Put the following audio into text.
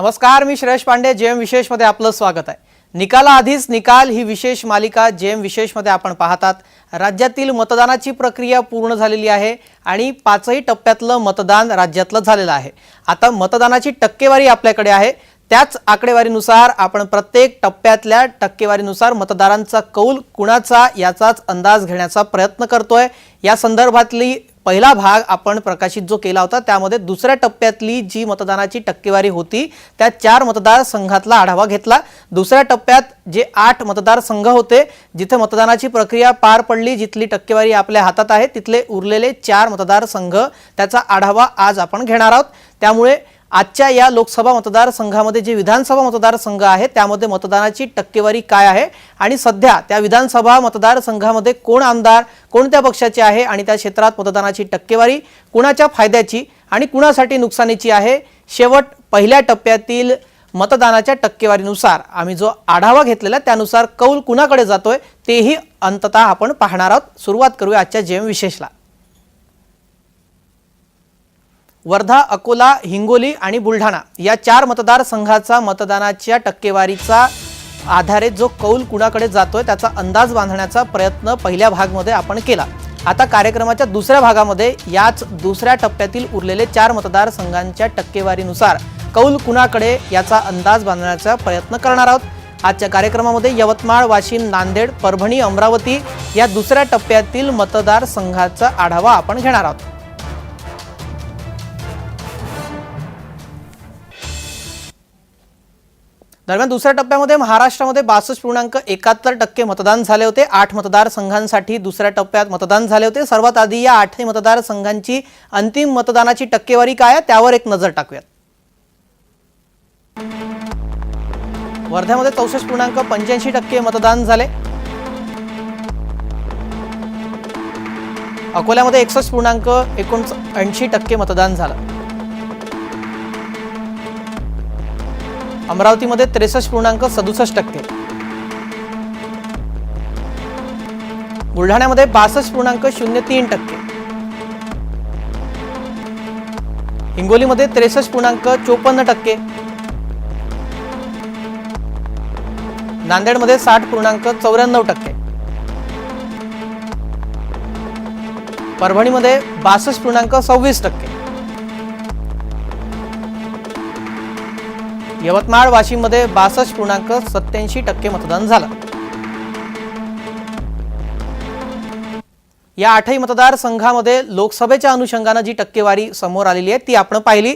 नमस्कार मी श्रेयश पांडे जेएम विशेषमध्ये आपलं स्वागत आहे. निकालाआधीच निकाल ही विशेष मालिका जेएम विशेषमध्ये आपण पाहतात. राज्यातील मतदानाची प्रक्रिया पूर्ण झालेली आहे आणि पाचही टप्प्यातलं मतदान राज्यातलं झालेलं आहे. आता मतदानाची टक्केवारी आपल्याकडे आहे. त्याच आकडेवारीनुसार आपण प्रत्येक टप्प्यातल्या टक्केवारीनुसार मतदारांचा कौल कुणाचा याचाच अंदाज घेण्याचा प्रयत्न करतोय. या संदर्भातली पहिला भाग आपण प्रकाशित जो केला होता त्यामध्ये दुसऱ्या टप्प्यातली जी मतदानाची टक्केवारी होती त्या चार मतदारसंघातला आढावा घेतला. दुसऱ्या टप्प्यात जे आठ मतदारसंघ होते जिथे मतदानाची प्रक्रिया पार पडली जिथली टक्केवारी आपल्या हातात आहे तिथले उरलेले चार मतदारसंघ त्याचा आढावा आज आपण घेणार आहोत. त्यामुळे आजच्या या लोकसभा मतदारसंघामध्ये जे विधानसभा मतदारसंघ आहे त्यामध्ये मतदानाची टक्केवारी काय आहे? आणि सध्या त्या विधानसभा मतदारसंघामध्ये कोण आमदार कोणत्या पक्षाचे आहे आणि त्या क्षेत्रात मतदानाची टक्केवारी कुणाच्या फायद्याची आणि कुणासाठी नुकसानीची आहे? शेवट पहिल्या टप्प्यातील मतदानाच्या टक्केवारीनुसार आम्ही जो आढावा घेतलेला त्यानुसार कौल कुणाकडे जातोय तेही अंततः आपण पाहणार आहोत. सुरुवात करूया आजच्या जेम विशेषला. वर्धा अकोला हिंगोली आणि बुलढाणा या चार मतदारसंघाचा मतदानाच्या टक्केवारीचा आधारे जो कौल कुणाकडे जातोय त्याचा अंदाज बांधण्याचा प्रयत्न पहिल्या भागमध्ये आपण केला. आता कार्यक्रमाच्या दुसऱ्या भागामध्ये याच दुसऱ्या टप्प्यातील उरलेले चार मतदारसंघांच्या टक्केवारीनुसार कौल कुणाकडे याचा अंदाज बांधण्याचा प्रयत्न करणार आहोत. आजच्या कार्यक्रमामध्ये यवतमाळ वाशिम नांदेड परभणी अमरावती या दुसऱ्या टप्प्यातील मतदारसंघाचा आढावा आपण घेणार आहोत. दरम्यान दुसऱ्या टप्प्यामध्ये महाराष्ट्रामध्ये बासष्ट पूर्णांक एकाहत्तर टक्के मतदान झाले होते. आठ मतदारसंघांसाठी दुसऱ्या टप्प्यात मतदान झाले होते. सर्वात आधी या आठही मतदारसंघांची अंतिम मतदानाची टक्केवारी काय आहे? त्यावर एक नजर टाकूयात. वर्ध्यामध्ये चौसष्ट पूर्णांक पंच्याऐंशी टक्के मतदान झाले. अकोल्यामध्ये एकसष्ट पूर्णांक एकोणऐंशी टक्के मतदान झालं. अमरावतीमध्ये त्रेसष्ट पूर्णांक सदुसष्ट टक्के. बुलढाण्यामध्ये बासष्ट पूर्णांक शून्य तीन टक्के. हिंगोलीमध्ये त्रेसष्ट पूर्णांक चोपन्न टक्के. नांदेडमध्ये साठ पूर्णांक चौऱ्याण्णव टक्के. परभणीमध्ये बासष्ट पूर्णांक सव्वीस टक्के. यवतमाळ वाशिममध्ये बासष्ट पूर्णांक सत्याऐंशी टक्के मतदान झालं. या आठही मतदारसंघामध्ये लोकसभेच्या अनुषंगानं जी टक्केवारी समोर आलेली आहे ती आपण पाहिली.